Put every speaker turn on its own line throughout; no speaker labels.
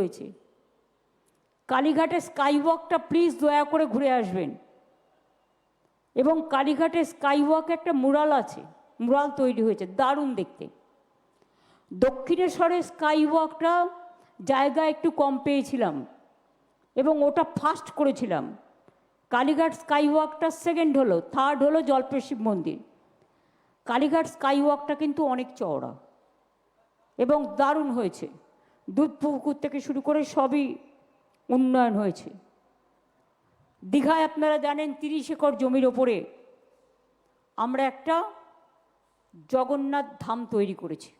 হয়েছে। কালীঘাটের স্কাইওয়াকটা প্লিজ দয়া করে ঘুরে আসবেন। এবং কালীঘাটের স্কাইওয়াক একটা মুরাল আছে মুরাল তৈরি হয়েছে, দারুণ দেখতে। দক্ষিণেশ্বরের স্কাইওয়াকটা জায়গা একটু কম পেয়েছিলাম এবং ওটা ফার্স্ট করেছিলাম। কালীঘাট স্কাইওয়াকটা সেকেন্ড হলো থার্ড হলো জলপের শিব মন্দির। কালীঘাট স্কাইওয়াকটা কিন্তু অনেক চওড়া এবং দারুণ হয়েছে। দুধ পুকুর থেকে শুরু করে সবই উন্নয়ন হয়েছে। দীঘায় আপনারা জানেন তিরিশ একর জমির ওপরে আমরা একটা জগন্নাথ ধাম তৈরি করেছি।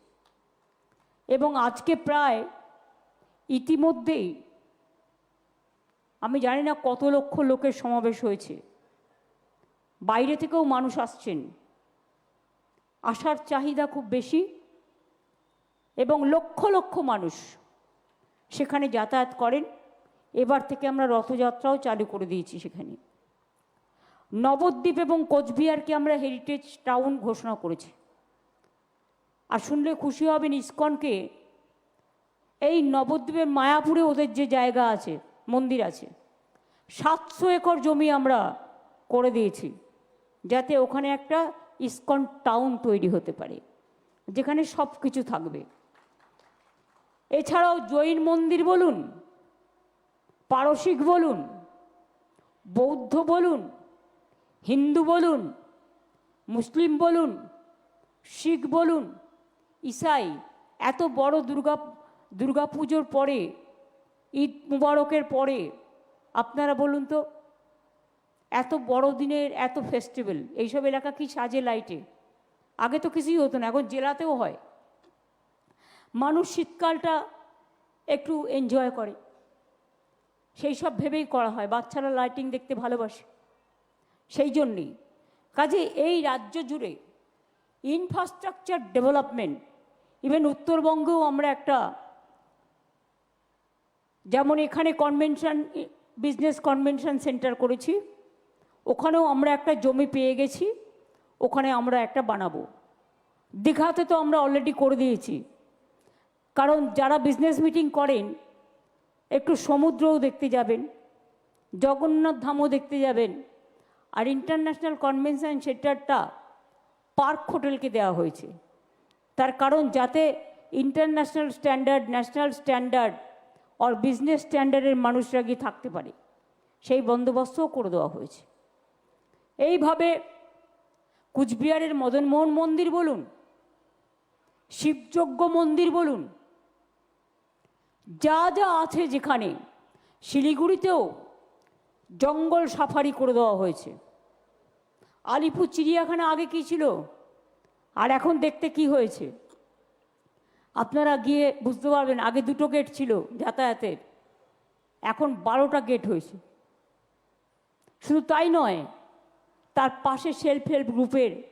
এবং আজকে প্রায় ইতিমধ্যেই আমি জানি না কত লক্ষ লোকের সমাবেশ হয়েছে। বাইরে থেকেও মানুষ আসছেন। আসার চাহিদা খুব বেশি এবং লক্ষ লক্ষ মানুষ সেখানে যাতায়াত করেন। এবার থেকে আমরা রথযাত্রাও চালু করে দিয়েছি সেখানে। নবদ্বীপ এবং কোচবিহারকে আমরা হেরিটেজ টাউন ঘোষণা করেছি। আর শুনলে খুশি হবেন ইস্কনকে। এই নবদ্বীপের মায়াপুরে ওদের যে জায়গা আছে, মন্দির আছে, সাতশো একর জমি আমরা করে দিয়েছি, যাতে ওখানে একটা ইস্কন টাউন তৈরি হতে পারে, যেখানে সব কিছু থাকবে। এছাড়াও জৈন মন্দির বলুন, পারসিক বলুন, বৌদ্ধ বলুন, হিন্দু বলুন, মুসলিম বলুন, শিখ বলুন, ইসাই, এত বড় দুর্গা দুর্গা পুজোর পরে, ঈদ মুবারকের পরে, আপনারা বলুন তো, এত বড় দিনের এত ফেস্টিভ্যাল এইসব এলাকা কি সাজে লাইটে আগে তো কিছুই হতো না, এখন জেলাতেও হয়। মানুষ শীতকালটা একটু এনজয় করে। সেই সব ভেবেই করা হয়, বাচ্চারা লাইটিং দেখতে ভালোবাসে। সেই জন্যেই। কাজে এই রাজ্য জুড়ে ইনফ্রাস্ট্রাকচার ডেভেলপমেন্ট ইভেন উত্তরবঙ্গেও আমরা একটা, যেমন এখানে কনভেনশন বিজনেস কনভেনশন সেন্টার করেছি, ওখানেও আমরা একটা জমি পেয়ে গেছি, ওখানে আমরা একটা বানাবো। দীঘাতে তো আমরা অলরেডি করে দিয়েছি। কারণ যারা বিজনেস মিটিং করেন, একটু সমুদ্রও দেখতে যাবেন, জগন্নাথ ধামও দেখতে যাবেন, আর ইন্টারন্যাশনাল কনভেনশন সেন্টারটা পার্ক হোটেলকে দেওয়া হয়েছে। তার কারণ যাতে ইন্টারন্যাশনাল স্ট্যান্ডার্ড ন্যাশনাল স্ট্যান্ডার্ড আর বিজনেস স্ট্যান্ডার্ডের মানুষরা গিয়ে থাকতে পারে, সেই বন্দোবস্তও করে দেওয়া হয়েছে। এইভাবে কুচবিহারের মদনমোহন মন্দির বলুন, শিবযজ্ঞ মন্দির বলুন যা যা আছে যেখানে, শিলিগুড়িতেও জঙ্গল সাফারি করে দেওয়া হয়েছে। আলিপুর চিড়িয়াখানা আগে কি ছিল? আর এখন দেখতে কি হয়েছে? আপনারা গিয়ে বুঝতে পারবেন, আগে দুটো গেট ছিল যাতায়াতের। এখন বারোটা গেট হয়েছে। শুধু তাই নয়, তার পাশে সেলফ হেল্প গ্রুপের